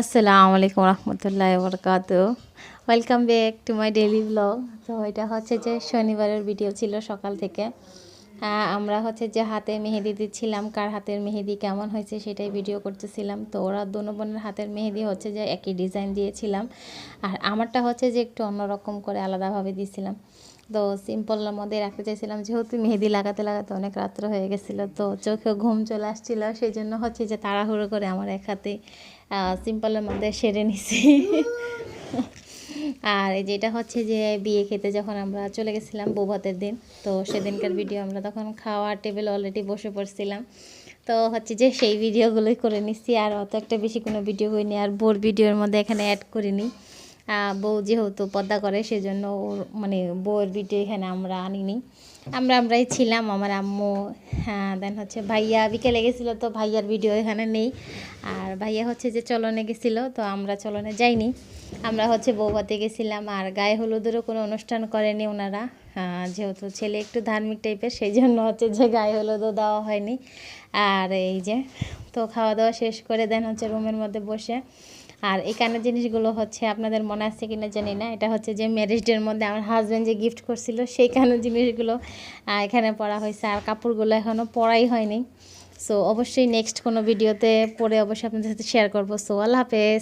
আসসালামু আলাইকুম রহমতুল্লাহ বরকাত welcome back to my daily blog তো এটা হচ্ছে যে শনিবারের ভিডিও ছিল সকাল থেকে। আমরা হচ্ছে যে হাতে মেহেদি দিচ্ছিলাম। কার হাতের মেহেদি কেমন হয়েছে সেটাই ভিডিও করতেছিলাম। তো ওরা দোনো বোনের হাতের মেহেদি হচ্ছে যে একই ডিজাইন দিয়েছিলাম। আর আমারটা হচ্ছে যে একটু অন্যরকম করে আলাদাভাবে দিয়েছিলাম তো সিম্পলের মধ্যে রাখতে চাইছিলাম যেহেতু মেহেদি লাগাতে লাগাতে অনেক রাত্র হয়ে গেছিল তো চোখে ঘুম চলে আসছিল সেই জন্য হচ্ছে যে তাড়াহুড়ো করে আমার এক হাতে সিম্পলের মধ্যে সেরে নিছি। আর এই যেটা হচ্ছে যে বিয়ে খেতে যখন আমরা চলে গেছিলাম বৌভাতের দিন তো সেদিনকার ভিডিও আমরা তখন খাওয়ার টেবিল অলরেডি বসে পড়ছিলাম। তো হচ্ছে যে সেই ভিডিওগুলোই করে নিচ্ছি আর অত একটা বেশি কোনো ভিডিও করিনি আর বোর ভিডিওর মধ্যে এখানে অ্যাড করিনি। বউ যেহেতু পদ্মা করে, সেজন্য ওর মানে বউয়ের ভিডিও এখানে আমরা আনিনি। আমরা আমরাই ছিলাম, আমার আম্মু হ্যাঁ দেন হচ্ছে ভাইয়া। বিকেলে গেছিল তো ভাইয়ার ভিডিও এখানে নেই। আর ভাইয়া হচ্ছে যে চলনে গেছিল, তো আমরা চলনে যাইনি। আমরা হচ্ছে বৌভাতে গেছিলাম, আর গায়ে হলুদেরও কোনো অনুষ্ঠান করেনি ওনারা। যেহেতু ছেলে একটু ধার্মিক টাইপের সেই জন্য হচ্ছে যে গায়ে হলুদও দেওয়া হয়নি। আর এই যে, তো খাওয়া দাওয়া শেষ করে দেন হচ্ছে রুমের মধ্যে বসে আর এখানে জিনিসগুলো হচ্ছে আপনাদের মনে আছে কিনা জানি না। এটা হচ্ছে যে ম্যারেজ ডের মধ্যে আমার হাজব্যান্ড যে গিফট করছিল সেই কানের জিনিসগুলো এখানে পরা হয়েছে। আর কাপড়গুলো এখনও পরাই হয়নি। সো অবশ্যই নেক্সট কোনো ভিডিওতে পরে অবশ্যই আপনাদের সাথে শেয়ার করব। সো আল্লাহ হাফেজ।